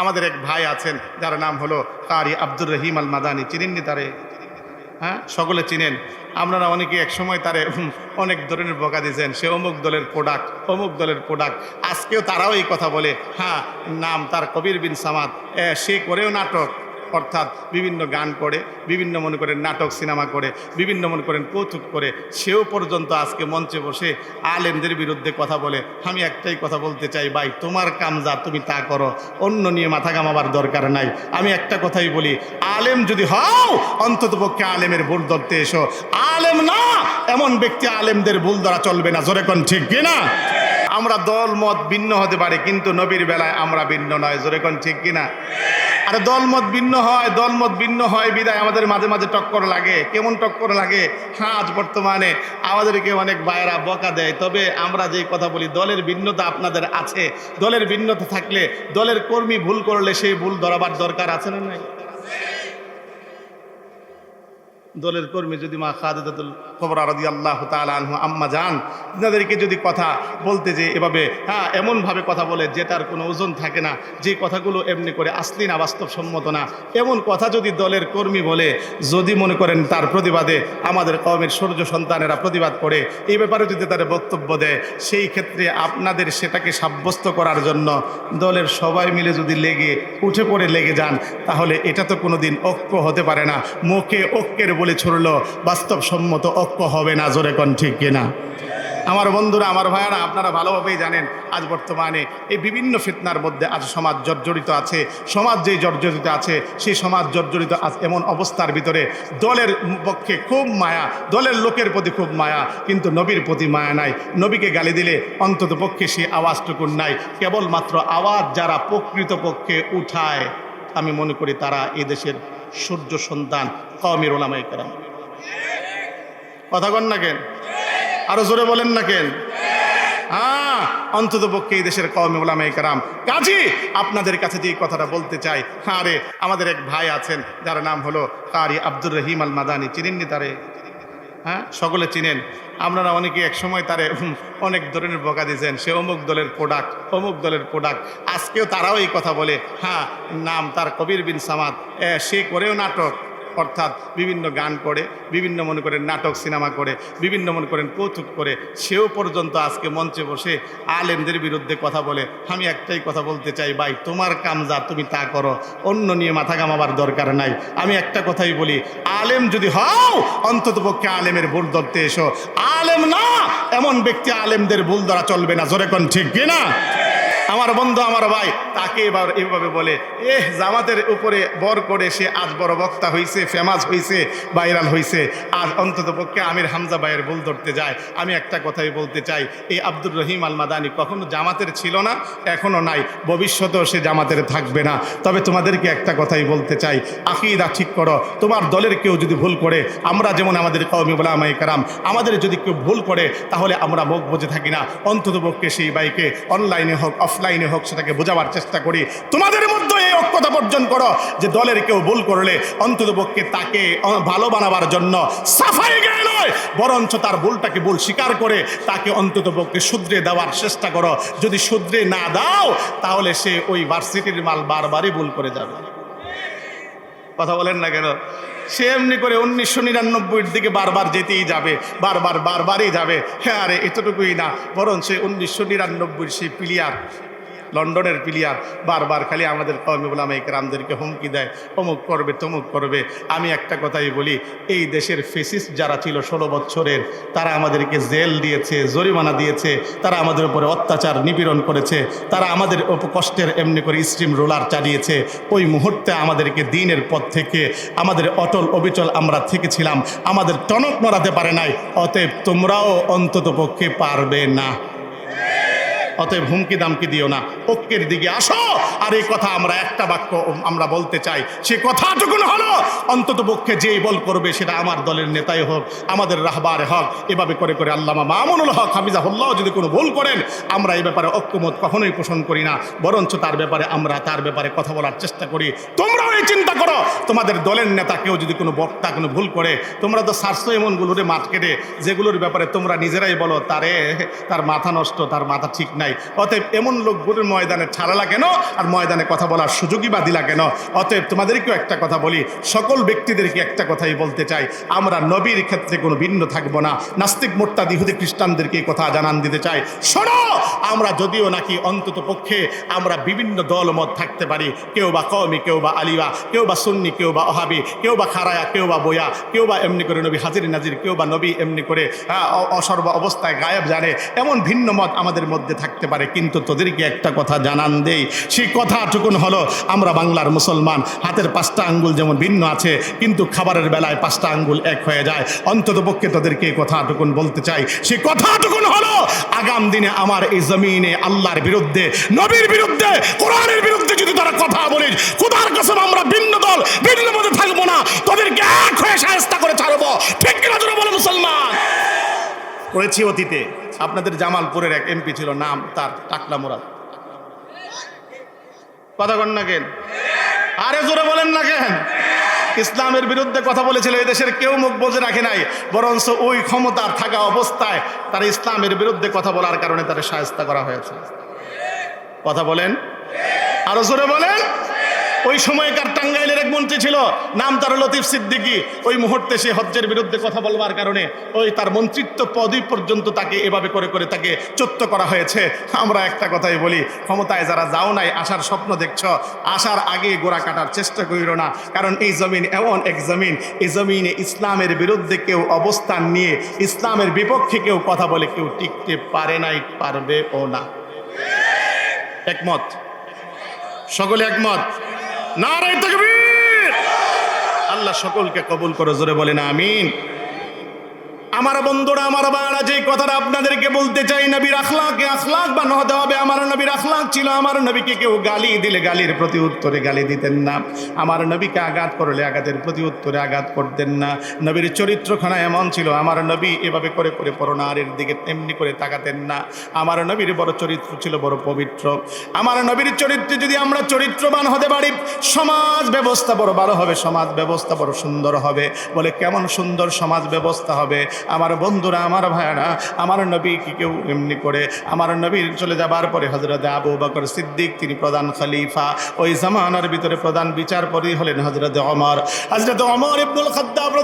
আমাদের এক ভাই আছেন, যার নাম হলো কারি আব্দুর রহিম আল মাদানি চিনেননি তারে? হ্যাঁ? সকলে চিনেন। আপনারা অনেকে এক সময় তারে অনেক ধরনের বকা দিয়েছেন। সে অমুক দলের প্রোডাক্ট অমুক দলের প্রোডাক্ট আজকেও তারাও এই কথা বলে হ্যাঁ নাম তার কবির বিন সামাদ। সে করেও নাটক। অর্থাৎ বিভিন্ন গান করে, বিভিন্ন মনে করেন নাটক সিনেমা করে, বিভিন্ন মনে করেন কৌতুক করে, সেও পর্যন্ত আজকে মঞ্চে বসে আলেমদের বিরুদ্ধে কথা বলে, আমি একটাই কথা বলতে চাই ভাই, তোমার কাম যা, তুমি তা করো, অন্য নিয়ে মাথা কামাবার দরকার নাই। আমি একটা কথাই বলি, আলেম যদি হও, অন্তত পক্ষে আলেমের ভুল ধরতে এসো। আলেম না, এমন ব্যক্তি আলেমদের ভুল ধরা চলবে না, জোরে কোন ঠিক কিনা? আমরা দল, মত ভিন্ন হতে পারে, কিন্তু নবীর বেলায় আমরা ভিন্ন নয়। জোরে কোন ঠিক কিনা? আরে দলমত ভিন্ন হয় দলমত ভিন্ন হয়, বিদায়। আমাদের মাঝে মাঝে টক্কর লাগে। কেমন টক্কর লাগে? হ্যাঁ আজ বর্তমানে আমাদেরকে অনেক বায়রা বকা দেয়। তবে আমরা যেই কথা বলি, দলের ভিন্নতা আপনাদের আছে। দলের ভিন্নতা থাকলে দলের কর্মী ভুল করলে সেই ভুল ধরাবার দরকার আছে না নাই? দলের কর্মী যদি মা খাদিদাতুল খবর আরদি আল্লাহ তালু আম্মা যান, তাদেরকে যদি কথা বলতে যে এভাবে হ্যাঁ এমনভাবে কথা বলে যে তার কোনো ওজন থাকে না, যে কথাগুলো এমনি করে আসলি না বাস্তবসম্মত না, এমন কথা যদি দলের কর্মী বলে, যদি মনে করেন তার প্রতিবাদে আমাদের কমের সূর্য সন্তানেরা প্রতিবাদ করে, এই ব্যাপারে যদি তারা বক্তব্য দেয়, সেই ক্ষেত্রে আপনাদের সেটাকে সাব্যস্ত করার জন্য দলের সবাই মিলে যদি লেগে, উঠে পড়ে লেগে যান, তাহলে এটা তো কোনো দিন ঐক্য হতে পারে না। মুখে ঐক্যের বলে ছড়লো, বাস্তবসম্মত ঐক্য হবে না, জোরে কন ঠিক কিনা? আমার বন্ধুরা, আমার ভাইয়ারা, আপনারা ভালোভাবেই জানেন, আজ বর্তমানে এই বিভিন্ন ফিতনার মধ্যে আজ সমাজ জর্জরিত আছে। সমাজ যেই জর্জরিত আছে, সেই সমাজ জর্জরিত আজ এমন অবস্থার ভিতরে দলের পক্ষে খুব মায়া, দলের লোকের প্রতি খুব মায়া, কিন্তু নবীর প্রতি মায়া নাই। নবীকে গালি দিলে অন্তত পক্ষে সে আওয়াজটুকুন নাই। কেবলমাত্র আওয়াজ যারা প্রকৃত পক্ষে উঠায়, আমি মনে করি তারা এদেশের সূর্য সন্তান কমের ওলামাই কেরাম। কথা কন না কেন? আরও জোরে বলেন না কেন? হ্যাঁ অন্তত পক্ষে এই দেশের কমে ওলামাই কারাম। কাজী, আপনাদের কাছে যে কথাটা বলতে চাই হ্যাঁ আমাদের এক ভাই আছেন, যার নাম হলো কারি আব্দুর রহিম আল মাদানি চিনেননি তারে? হ্যাঁ? সকলে চিনেন। আপনারা অনেকে এক সময় তারে অনেক ধরনের বকা দিয়েছেন। সে অমুক দলের প্রোডাক্ট অমুক দলের প্রোডাক্ট আজকেও তারাও এই কথা বলে হ্যাঁ নাম তার কবির বিন সামাদ। সে করেও নাটক। অর্থাৎ বিভিন্ন গান করে, বিভিন্ন মনে করেন নাটক সিনেমা করে, বিভিন্ন মনে করেন কৌতুক করে, সেও পর্যন্ত আজকে মঞ্চে বসে আলেমদের বিরুদ্ধে কথা বলে, আমি একটাই কথা বলতে চাই ভাই, তোমার কাম যা, তুমি তা করো, অন্য নিয়ে মাথা কামাবার দরকার নাই। আমি একটা কথাই বলি, আলেম যদি হও, অন্তত পক্ষে আলেমের ভুল ধরতে এসো। আলেম না, এমন ব্যক্তি আলেমদের ভুল ধরা চলবে না, জোরে কোন ঠিক কিনা? আমার বন্ধু, আমার ভাই তাকে এবার এভাবে বলে এ জামাতের উপরে বর করে সে আজ বড় বক্তা হইছে, ফেমাস হইছে, ভাইরাল হইছে। আর অন্তত পক্ষে আমির হামজা ভাইয়ের ভুল ধরতে যায়। আমি একটা কথাই বলতে চাই, এই আব্দুর রহিম আল মাদানি কখনো জামাতের ছিল না এখনও নাই। ভবিষ্যতেও সে জামাতের থাকবে না। তবে তোমাদেরকে একটা কথাই বলতে চাই, আকিদা ঠিক করো। তোমার দলের কেউ যদি ভুল করে, আমরা যেমন আমাদের কওমি বলামাই কারাম, আমাদের যদি কেউ ভুল করে, তাহলে আমরা মুখ বুঝে থাকি না। অন্তত পক্ষে সেই বাইকে অনলাইনে হোক অফলাইনে হোক, সেটাকে বোঝাবার চেষ্টা করি। তোমাদের মধ্যে এই ঐক্যতা বর্জন করো যে দলের কেউ ভুল করলে অন্তত পক্ষে তাকে ভালো বানাবার জন্য সাফাই গায়ে নয়, বরঞ্চ তার ভুলটাকে ভুল স্বীকার করে তাকে অন্তত পক্ষে শুধরে দেওয়ার চেষ্টা করো। যদি শুধরে না দাও, তাহলে সে ওই ভার্সিটির মাল বারবারই ভুল করে যাবে। কথা বলেন না কেন? সে এমনি করে উনিশশো নিরানব্বইয়ের দিকে বারবার যেতেই যাবে, বারবার বারবারই যাবে। হ্যাঁ আরে এতটুকুই না বরং সে উনিশশো নিরানব্বইয়ের সেই প্লেয়ার লন্ডনের প্লেয়ার বারবার খালি আমাদের কর্মীগুলাম এই রামদেরকে হুমকি দেয়, অমুক করবে, তমুক করবে। আমি একটা কথাই বলি, এই দেশের ফেসিস যারা ছিল ষোলো বছরের তারা আমাদেরকে জেল দিয়েছে, জরিমানা দিয়েছে, তারা আমাদের উপরে অত্যাচার নিপীড়ন করেছে, তারা আমাদের কষ্টের এমনি করে স্টিম রোলার চালিয়েছে। ওই মুহূর্তে আমাদেরকে দিনের পথ থেকে আমাদের অটল অবিচল আমরা থেকেছিলাম, আমাদের টনক নড়াতে পারে নাই, অতএব তোমরাও অন্তত পক্ষে পারবে না। অতএব হুমকি দামকি দিও না। ঐক্যের দিকে আসো, আর এই কথা আমরা একটা বাক্য আমরা বলতে চাই। সে কথাটুকুন হলো, অন্তত পক্ষে যেই বল করবে সেটা আমার দলের নেতাই হোক, আমাদের রাহবার হক, এভাবে করে করে আল্লামা মামুনুল হক হাফিজাহুল্লাহ যদি কোনো ভুল করেন, আমরা এই ব্যাপারে ঐক্যমত কখনোই পোষণ করি না। বরঞ্চ তার ব্যাপারে আমরা তার ব্যাপারে কথা বলার চেষ্টা করি। তোমরাও করে চিন্তা করো, তোমাদের দলের নেতা কেউ যদি কোনো বক্তা কোনো ভুল করে, তোমরা তো সারছো এমনগুলোরে মাঠ কেটে, যেগুলোর ব্যাপারে তোমরা নিজেরাই বলো, তারে, তার মাথা নষ্ট, তার মাথা ঠিক নাই। অতএব এমন লোকগুলোর ময়দানে ছাড়ালা কেন? আর ময়দানে কথা বলার সুযোগই বা দিলা কেন? অতএব তোমাদেরকেও একটা কথা বলি সকল ব্যক্তিদেরকে একটা কথাই বলতে চাই আমরা নবীর ক্ষেত্রে কোনো ভিন্ন থাকব না। নাস্তিক মোট্টা দিহুদি খ্রিস্টানদেরকে কথা জানান দিতে চাই। শোনো আমরা যদিও নাকি অন্তত পক্ষে আমরা বিভিন্ন দল মত থাকতে পারি কেউ বা কওমি কেউ বা আলিবা কেউ বা সুন্নি কেউ বা অহাবি কেউ বা খারায়া কেউ বা বয়া কেউ বা এমনি করে নবী হাজির নাজির কেউ বা নবী এমনি করে হ্যাঁ, অসর্ব অবস্থায় গায়েব জানে এমন ভিন্ন মত আমাদের মধ্যে থাকতে পারে, কিন্তু তোদেরকে একটা কথা জানান দেই। সেই কথাটুকুন হলো, আমরা বাংলার মুসলমান, হাতের পাঁচটা আঙ্গুল যেমন ভিন্ন আছে, কিন্তু খাবারের বেলায় পাঁচটা আঙ্গুল এক হয়ে যায়। অন্তত পক্ষে কথাটুকুন বলতে চাই। সেই কথাটুকুন হলো, আগাম দিনে আমার এই জমিনে আল্লাহর বিরুদ্ধে, নবীর বিরুদ্ধে, কোরআনের বিরুদ্ধে যদি তারা কথা বলিস, খুদার কসম আমরা ভিন্ন দল, ভিন্ন মধ্যে থাকব না। তোদেরকে এক হয়ে সাহেস্তা করে ছাড়বো। ঠিক কিনা বলো মুসলমান? করেছি অতীতে। আপনাদের জামালপুরের এক এমপি ছিল, নাম তার, টাকলা মোরাদ। কথা কন না কেন? আরে জোরে বলেন না কেন? ইসলামের বিরুদ্ধে কথা বলেছিল দেশের কেউ মুখ বোঝে রাখে নাই, বরঞ্চ ওই ক্ষমতার থাকা অবস্থায় তার ইসলামের বিরুদ্ধে কথা বলার কারণে তার সাহায্য করা হয়েছে। কথা বলেন? আরও জোরে বলেন? ওই সময়কার টাঙ্গাইলের এক মন্ত্রী ছিল, নাম তার লতিফ সিদ্দিকি। ওই মুহূর্তে সে হজ্জের বিরুদ্ধে কথা বলবার কারণে ওই তার মন্ত্রিত্ব পদই পর্যন্ত তাকে এভাবে করে করে তাকে চত্য করা হয়েছে। আমরা একটা কথাই বলি, ক্ষমতায় যারা যাও নাই আসার স্বপ্ন দেখছ আসার আগে গোড়া কাটার চেষ্টা করিল না। কারণ এই জমিন এমন এক জমিন, এই জমিনে ইসলামের বিরুদ্ধে কেউ অবস্থান নিয়ে, ইসলামের বিপক্ষে কেউ কথা বলে কেউ টিকতে পারে নাই পারবে ও না। একমত? সকলে একমত? নারায় তকবীর। আল্লাহ সকলকে কবুল করে জোরে বলেন আমিন। আমার বন্ধুরা, আমার বাড়া যে কথাটা আপনাদেরকে বলতে চাই, নবীর আখলাকে আখলাক বান হতে হবে। আমার নবীর আখলাক ছিল, আমার নবীকে কেউ গালি দিলে গালির প্রতি উত্তরে গালি দিতেন না। আমার নবীকে আঘাত করলে আঘাতের প্রতি উত্তরে আঘাত করতেন না। নবীর চরিত্রখানা এমন ছিল, আমার নবী এভাবে করে করে পরনারীর দিকে তেমনি করে তাকাতেন না। আমার নবীর বড় চরিত্র ছিল, বড় পবিত্র। আমার নবীর চরিত্রে যদি আমরা চরিত্রবান হতে পারি, সমাজ ব্যবস্থা বড় ভালো হবে, সমাজ ব্যবস্থা বড় সুন্দর হবে। বলে কেমন সুন্দর সমাজ ব্যবস্থা হবে? আমার বন্ধুরা, আমার ভাইয়ারা, আমার নবী কি কেউ এমনি করে আমার নবীর চলে যাবার পরে হজরত আবু বকর সিদ্দিক, তিনি প্রধান খলিফা। ওই জামানার ভিতরে প্রধান বিচারপতি হলেন হজরত অমর হজরত অমর ইবনুল খদ্দাব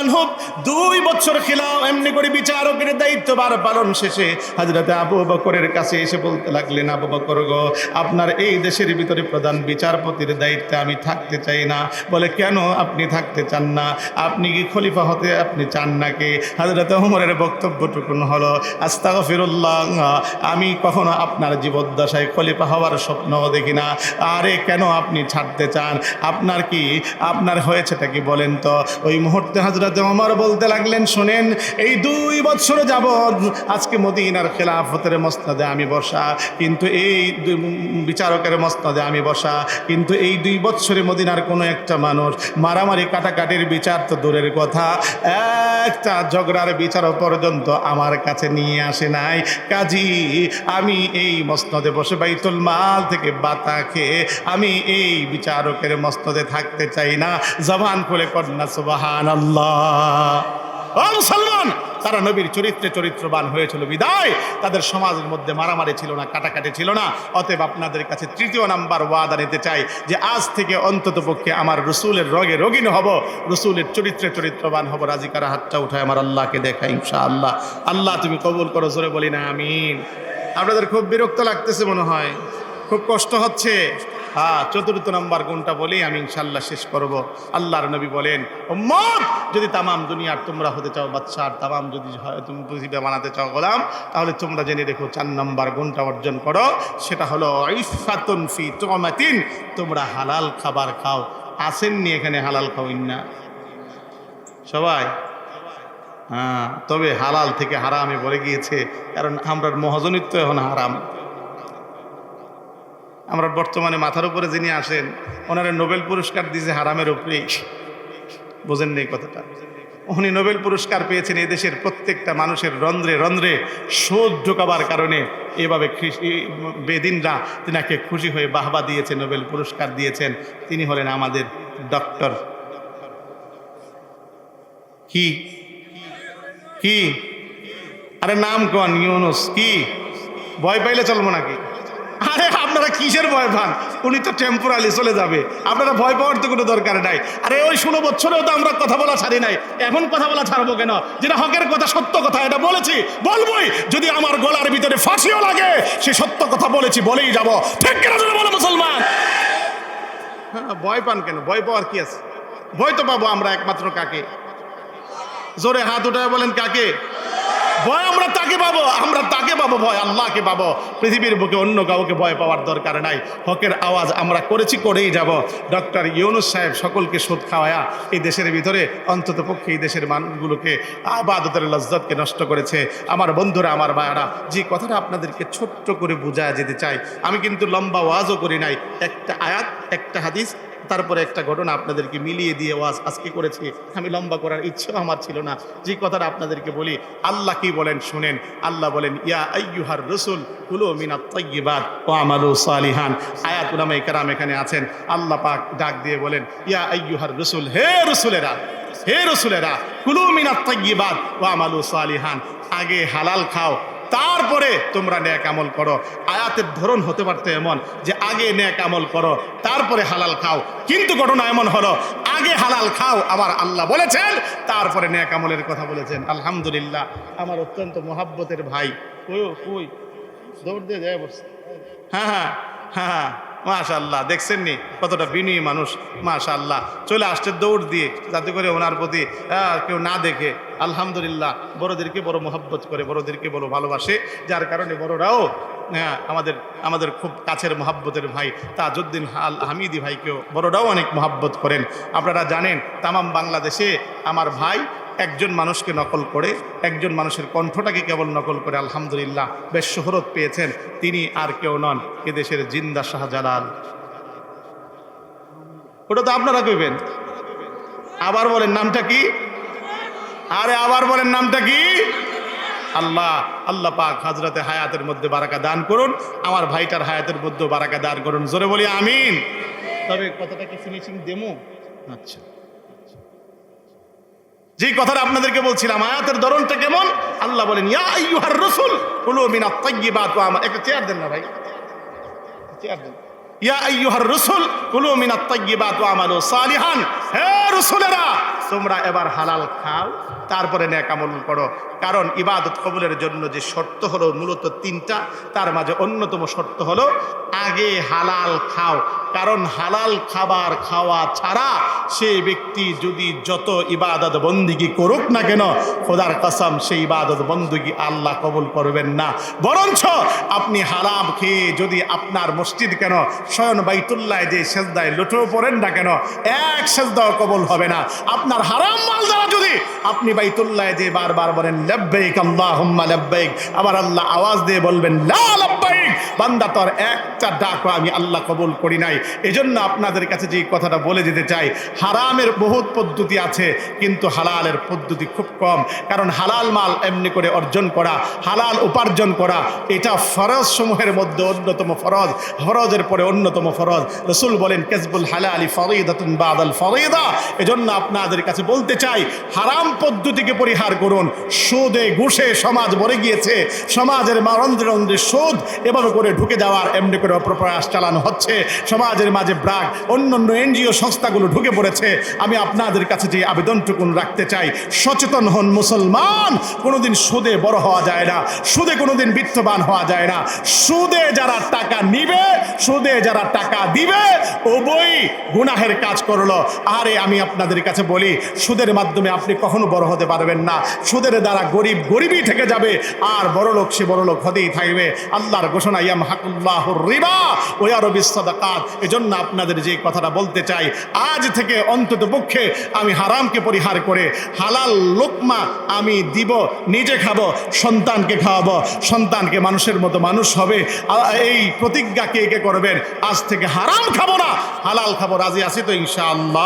আনহু দুই বছর খিলাফ এমনি করে বিচারকের দায়িত্বভার পালন শেষে হজরত আবু বকরের কাছে এসে বলতে লাগলেন, আবু বকর গো, আপনার এই দেশের ভিতরে প্রধান বিচারপতির দায়িত্বে আমি থাকতে চাই না। বলে, কেন আপনি থাকতে চান না? আপনি কি খলিফা হতে আপনি চান নাকি হজরত ওমরের বক্তব্যটুকুন হলো, আস্তাগফিরুল্লাহ, আমি কখনো আপনার জীবদ্দশায় খলিফা হওয়ার স্বপ্ন দেখি না। আরে কেন আপনি ছাড়তে চান? আপনার কি, আপনার হয়েছেটা কি বলেন তো? ওই মুহূর্তে হজরত ওমর বলতে লাগলেন, শোনেন, এই দুই বছর যাবৎ আজকে মদিনার খেলাফতের মসনদে আমি বসা, কিন্তু এই দুই বিচারকের মসনদে আমি বসা, কিন্তু এই দুই বছরে মদিনার কোনো একটা মানুষ মারামারি কাটাকাটির বিচার তো দূরের কথা। একটা ঝগড়ার বিচার পর্যন্ত আমার কাছে নিয়ে আসে নাই। কাজী, আমি এই মসনদে বসে বাইতুল মাল থেকে বাতা খেয়ে আমি এই বিচারকের মসনদে থাকতে চাই না। জবান খুলে কন্যা সুবাহান আল্লাহ মুসলমান! তারা নবীর চরিত্রে চরিত্রবান হয়েছিল, বিদায়। তাদের সমাজের মধ্যে মারামারি ছিল না, কাটাকাটি ছিল না। অতএব আপনাদের কাছে তৃতীয় নাম্বার ওয়াদা নিতে চাই যে, আজ থেকে অন্তত পক্ষে আমার রসুলের রোগে রোগিন হব, রসুলের চরিত্রে চরিত্রবান হব। রাজিকারা হাতটা উঠায় আমার আল্লাহকে দেখা ইনশা আল্লাহ আল্লাহ, তুমি কবুল করো, জোরে বলি না, আমিন। আপনাদের খুব বিরক্ত লাগতেছে মনে হয়, খুব কষ্ট হচ্ছে। হ্যাঁ চতুর্থ নম্বর গুণটা বলেই আমি ইনশাল্লাহ শেষ করব। আল্লাহর নবী বলেন, উম্মত, যদি তামাম দুনিয়ার তোমরা হতে চাও বাচ্চার তামাম যদি তুমি পৃথিবী বানাতে চাও গোলাম, তাহলে তোমরা জেনে দেখো চার নম্বর গুণটা অর্জন করো। সেটা হলো ইফাতুন তোমাতিন তোমরা হালাল খাবার খাও। আসেননি এখানে হালাল খাওইন না। সবাই? হ্যাঁ তবে হালাল থেকে হারামে বলে গিয়েছে, কারণ আমরা মহাজনিত্ব এখন হারাম। আমরা বর্তমানে মাথার উপরে যিনি আসেন, ওনারা নোবেল পুরস্কার দিয়েছে হারামের উপরেই। বোঝেন নেই কথাটা? উনি নোবেল পুরস্কার পেয়েছেন এই দেশের প্রত্যেকটা মানুষের রন্ধ্রে রন্ধ্রে সুদ ঢোকাবার কারণে এভাবে বেদিনরা তিনাকে খুশি হয়ে বাহবা দিয়েছেন নোবেল পুরস্কার দিয়েছেন। তিনি হলেন আমাদের ডক্টর। কি? কি? আরে নাম কন? ইউনুস। কি? ভয় পাইলে চলবো নাকি? আরে আপনারা কিসের ভয় পান উনি তো টেম্পোরালি চলে যাবে। আপনারা ভয় পাওয়ার তো কোনো দরকার নাই। আরে ওই ষোলো বছরেও তো আমরা কথা বলা ছাড়ি নাই। এখন কথা বলা ছাড়বো কেন? যেটা হকের কথা সত্য কথা এটা বলেছি। বলবোই যদি আমার গলার ভিতরে ফাঁসিও লাগে সে সত্য কথা বলেছি বলেই যাব। ঠিক কেন বলো মুসলমান? হ্যাঁ, ভয় পান কেন? ভয় পাওয়ার কি আছে? ভয় তো পাবো আমরা একমাত্র কাকে? জোরে হাত উঠায় বলেন কাকে? ভয় আমরা তাকে পাবো, আমরা তাকে পাবো, ভয় আল্লাহকে পাবো। পৃথিবীর বুকে অন্য কাউকে ভয় পাওয়ার দরকার নাই। হকের আওয়াজ আমরা করেছি, করেই যাব। ডক্টর ইউনুস সাহেব সকলকে সুদ খাওয়ায়া এই দেশের ভিতরে, অন্তত পক্ষে এই দেশের মানুষগুলোকে আবাদতের লজ্জতকে নষ্ট করেছে। আমার বন্ধুরা, আমার ভাইয়ারা, যে কথাটা আপনাদেরকে ছোট্ট করে বোঝা যেতে চাই, আমি কিন্তু লম্বা ওয়াজও করি নাই। একটা আয়াত, একটা হাদিস তারপরে একটা ঘটনা আপনাদেরকে মিলিয়ে দিয়ে ওয়াজ আজকে করেছি। আমি লম্বা করার ইচ্ছেও আমার ছিল না। যে কথাটা আপনাদেরকে বলি, আল্লাহ কি বলেন শুনেন। আল্লাহ বলেন, ইয়া আইয়ুহার রসুল, কুলো মিনাত তৈবাদ ও আমালু সালিহান। আয়াত উলামাই কারাম এখানে আছেন। আল্লাহ পাক ডাক দিয়ে বলেন, ইয়া আইয়ুহার রসুল, হে রসুলেরা হে রসুলেরা, কুলু মিনাত তৈবাদ ও আমালু সালিহান। আগে হালাল খাও তারপরে তোমরা ন্যাক আমল করো। আয়াতের ধরন হতে পারতো এমন যে আগে ন্যাক আমল করো, তারপরে হালাল খাও। কিন্তু ঘটনা এমন হলো, আগে হালাল খাও, আবার আল্লাহ বলেছেন, তারপরে ন্যাক আমলের কথা বলেছেন। আলহামদুলিল্লাহ, আমার অত্যন্ত মহাব্বতের ভাই। ওই কই? দৌড় দিয়ে যায় বসে। হ্যাঁ হ্যাঁ হ্যাঁ হ্যাঁ। মাশাল্লাহ দেখছেন নি কতটা বিনয়ী মানুষ? মাশাল্লাহ চলে আসছে দৌড় দিয়ে, যাতে করে ওনার প্রতি কেউ না দেখে। আলহামদুলিল্লাহ, বড়দেরকে বড় মোহাব্বত করে, বড়দেরকে বড় ভালোবাসে। যার কারণে বড়রাও হ্যাঁ আমাদের আমাদের খুব কাছের মহাব্বতের ভাই তাজউদ্দিন আল হামিদি ভাইকেও বড়রাও অনেক মহাব্বত করেন। আপনারা জানেন, তামাম বাংলাদেশে আমার ভাই একজন মানুষকে নকল করে, একজন মানুষের কণ্ঠটাকে কেবল নকল করে আলহামদুলিল্লাহ বেশ শহরত পেয়েছেন, তিনি আর কেউ নন, এদেশের জিন্দা শাহজালাল। ওটা তো আপনারা কইবেন। আবার বলেন নামটা কি? আরে আবার বলেন নামটা কি? আল্লাহ আল্লাহ পাক হাজরাতে হায়াতের মধ্যে বারাকা দান করুন, আমার ভাইটার হায়াতের মধ্যে বারাকা দান করুন। জোরে বলি আমিন। তবে কথাটা কি ফিনিশিং দেমো আচ্ছা। যে কথাটা আপনাদেরকে বলছিলাম, আয়াতের ধরনটা কেমন? আল্লাহ বলেন, ইয়া আইয়ুহার রাসূল, কুলু মিনাত তাইয়্যিবাত ওয়া আমা একটা চেয়ার দেন না ভাই। চেয়ার দেন। ইয়া আইয়ুহার রাসূল, কুলু মিনাত তাইয়্যিবাত ওয়া আমালু সালিহান। হে রাসূলেরা তোমরা এবার হালাল খাও, তারপরে নেক আমল করো। কারণ ইবাদত কবুলের জন্য যে শর্ত হলো মূলত তিনটা, তার মাঝে অন্যতম শর্ত হলো আগে হালাল খাও। কারণ হালাল খাবার খাওয়া ছাড়া সেই ব্যক্তি যদি যত ইবাদত বন্দিগি করুক না কেন, খোদার কসম সেই ইবাদত বন্দিগি আল্লাহ কবুল করবেন না। বরঞ্চ আপনি হারাম খেয়ে যদি আপনার মসজিদ কেন স্বয়ন বাইতুল্লায় যে সেজদায় লুটেও পড়েন না কেন, এক সেজদাও কবল হবে না। আপনার হারাম মাল দ্বারা যদি আপনি বাইতুল্লাহ যে বারবার বলেন, লব্বাইক আল্লাহুম্মা, লব্বাইক। আবার আল্লাহ আওয়াজ দিয়ে বলবেন, লা বান্দা তোর একটা ডাকও আমি আল্লাহ কবুল করি নাই। এজন্য আপনাদের কাছে যে কথাটা বলে যেতে চাই, হারামের বহুত পদ্ধতি আছে, কিন্তু হালালের পদ্ধতি খুব কম। কারণ হালাল মাল এমনি করে অর্জন করা, হালাল উপার্জন করা, এটা ফরজ সমূহের মধ্যে অন্যতম ফরজ, ফরজের পরে অন্যতম ফরজ। রসুল বলেন, কেসবুল হালালি ফরিদাতুন বাদাল ফরিদা। এজন্য আপনাদের কাছে বলতে চাই, হারাম পদ্ধতিকে পরিহার করুন। সুদে ঘুষে সমাজ ভরে গিয়েছে। সমাজের মারন্দ্রে রন্ধ্রে সুদ এভাবে করে ঢুকে যাওয়ার এমনি করে অপপ্রয়াস চালানো হচ্ছে। সমাজের মাঝে ব্রাক অন্য অন্য এনজিও সংস্থাগুলো ঢুকে পড়েছে। আমি আপনাদের কাছে যে আবেদনটুকুন রাখতে চাই, সচেতন হন মুসলমান। কোনোদিন সুদে বড় হওয়া যায় না, সুদে কোনোদিন বিত্তবান হওয়া যায় না। সুদে যারা টাকা নিবে, সুদে যারা টাকা দিবে ওবই গুনাহের কাজ করল। আরে আমি আপনাদের কাছে বলি, সুদের মাধ্যমে আপনি কখনো বড় হতে পারবেন না। সুদের দ্বারা গরিব গরিবই থেকে যাবে, আর বড় লোক সে বড় লোক হতেই থাকবে। আল্লাহর ঘোষণা ইয়াম হাকুল্লাহর রিবা এজন্য আপনাদের যে কথাটা বলতে চাই, আজ থেকে অন্তত পক্ষে আমি হারামকে পরিহার করে হালাল লোকমা আমি দিব, নিজে খাব, সন্তানকে খাওয়াবো, সন্তানকে মানুষের মতো মানুষ হবে। এই প্রতিজ্ঞা কে কে করবেন? আজ থেকে হারাম খাব না, হালাল খাব, রাজি আছি তো ইনশাআল্লাহ।